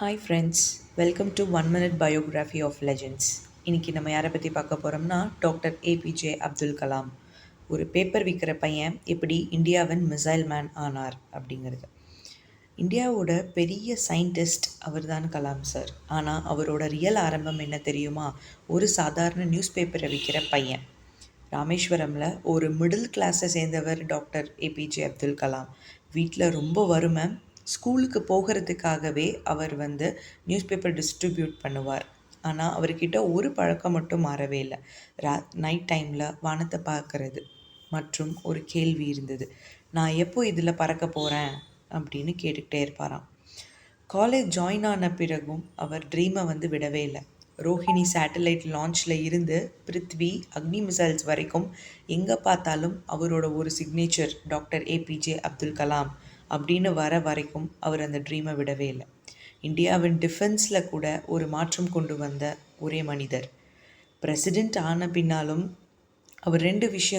Hi friends welcome to one minute biography of legends இன்றைக்கி நம்ம யாரை பற்றி பார்க்க போகிறோம்னா டாக்டர் ஏபிஜே அப்துல் கலாம் ஒரு பேப்பர் விற்கிற பையன் எப்படி இந்தியாவின் மிசைல் மேன் ஆனார் அப்படிங்கிறது. இந்தியாவோட பெரிய சயின்டிஸ்ட் அவர் தான் கலாம் சார் ஆனால் அவரோட ரியல் ஆரம்பம் என்ன தெரியுமா? ஒரு சாதாரண நியூஸ் பேப்பரை விற்கிற பையன். ராமேஸ்வரமில் ஒரு மிடில் கிளாஸை சேர்ந்தவர் டாக்டர் ஏபிஜே அப்துல் கலாம் வீட்டில் ரொம்ப வறுமை ஸ்கூலுக்கு போகிறதுக்காகவே அவர் வந்து நியூஸ் பேப்பர் டிஸ்ட்ரிபியூட் பண்ணுவார். ஆனால் அவர்கிட்ட ஒரு பழக்கம் மட்டும் மாறவே இல்லை. ரா நைட் டைமில் வானத்தை பார்க்கறது மற்றும் ஒரு கேள்வி இருந்தது. நான் எப்போ இதில் பறக்க போகிறேன் அப்படின்னு கேட்டுக்கிட்டே இருப்பாராம். காலேஜ் ஜாயின் ஆன பிறகும் அவர் ட்ரீமை வந்து விடவே இல்லை. ரோஹிணி சேட்டலைட் லான்ச்சில் இருந்து பிருத்வி அக்னி மிசைல்ஸ் வரைக்கும் எங்கே பார்த்தாலும் அவரோட ஒரு signature doctor APJ Abdul Kalam அப்படின்னு வர வரைக்கும் அவர் அந்த ட்ரீமை விடவே இல்லை. இந்தியாவின் டிஃபென்ஸில் கூட ஒரு மாற்றம் கொண்டு வந்த ஒரே மனிதர். பிரசிடெண்ட் ஆன பின்னாலும் அவர் ரெண்டு விஷயம்